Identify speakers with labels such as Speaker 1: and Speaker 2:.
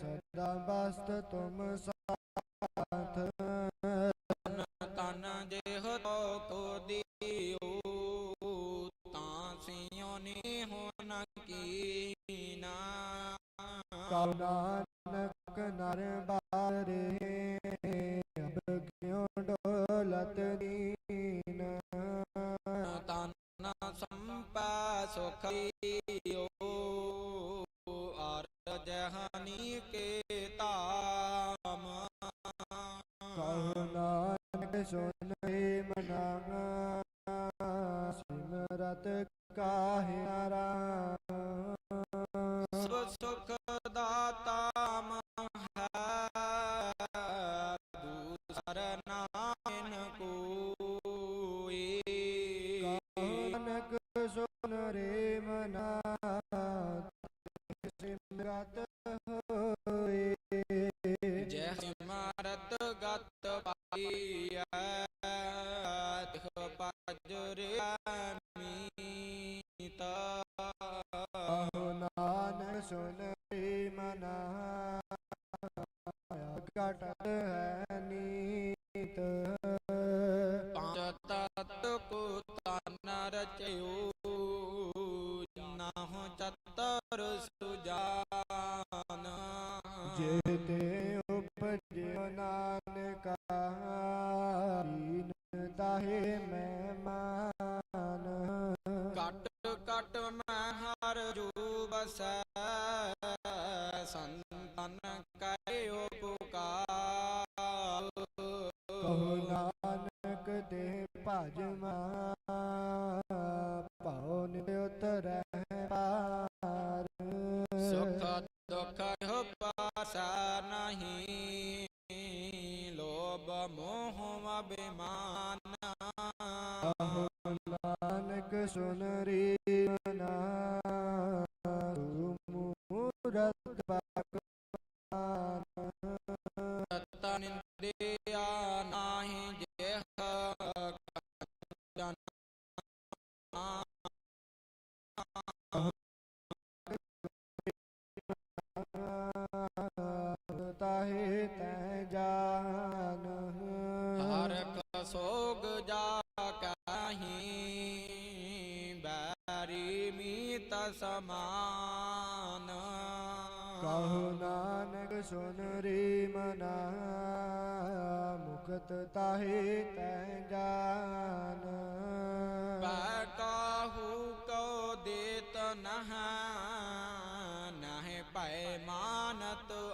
Speaker 1: ਸਦਾ ਬਸਤ ਤੁਮ ਸਾਥ।
Speaker 2: ਤਨ ਤਨ ਦੇਹ ਤੋ ਕੋ ਦਿਓ ਤਾਂ ਸਿਉ ਨੀ ਹੋਨ ਕੀਨਾ।
Speaker 1: ਕਉ ਨਾਨਕ ਨਰ ਬਾਰੇ ਅਬ ਕਿਉ ਡੋਲਤ ਦੀਨ।
Speaker 2: ਤਨ ਸੰਪਾ ਸੁਖ ਦਿਓ ਅਰ ਜਹਾਨੀ ਕੇ ਤਾਮ
Speaker 1: ਕਹੁ ਨਾਨਕ ਸੁਨ ਰੇ ਮਨਾ ਸਿਮਰਤ ਕਾਹਿ ਆਰਾਮ
Speaker 2: ਸਭ ਸੁਖ ਦਾਤਾ ਮਹ ਦੂਸਰ ਨਾਮਨ ਕੋਈ।
Speaker 1: ਨਾਨਕ ਸੁਨ ਰੇ ਮਨਾ ਸਿਮਰਤ
Speaker 2: ਪਾਈਐ ਤਿਹ ਪਜਰਿਆ ਮੀਤ
Speaker 1: ਆਹੋ ਨਾਨਕ ਸੁਨ ਮਨਾ ਘਟ ਹੈ ਨੀਤ।
Speaker 2: ਪੰਜ ਤਤ ਕੋ ਤਨ ਰਚਿਓ ਨਾਹ ਚਤਰ ਸੁਜਾਨ।
Speaker 1: ਜੇ ਤੇ ਤਾਹੇ ਮਹਿਮਾਨ।
Speaker 2: ਕਟ ਕਟ ਮੈਂ ਹਰ ਜੂ ਬਸੈ ਸੰਤਨ ਕਰਿਓ ਪੁਕਾਰ।
Speaker 1: ਕਹੋ ਨਾਨਕ ਦੇ ਭਜ ਮਾ ਪਾਉ ਨਿਤ ਉਤਰੈ ਪਾਰ।
Speaker 2: ਸੁਖ ਦੁਖ ਹੋ ਪਾਸਾ ਨਹੀਂ ਲੋਭ ਮੋਹ ਅਭਿਮਾਨ
Speaker 1: ਸੁਨ ਰੀ ਮਨਾ ਮੂਰਤ ਭਗਵਾਨ
Speaker 2: ਤਤ ਨਿੰਦਿਆ ਨਾਹੀ ਜੇਹ ਜਨ
Speaker 1: ਤਾਹੇ ਤੈ
Speaker 2: ਜਾ ਸਮਾਨ।
Speaker 1: ਕਹੋ ਨਾਨਕ ਸੁਨ ਰੀ ਮਨਾ ਮੁਕਤ ਤਾਹੇ ਤੈ ਜਾਨ।
Speaker 2: ਬੈ ਕਾਹੂ ਕੋ ਦੇਤ ਨਹ ਨਹਿ ਪੈ ਮਾਨਤ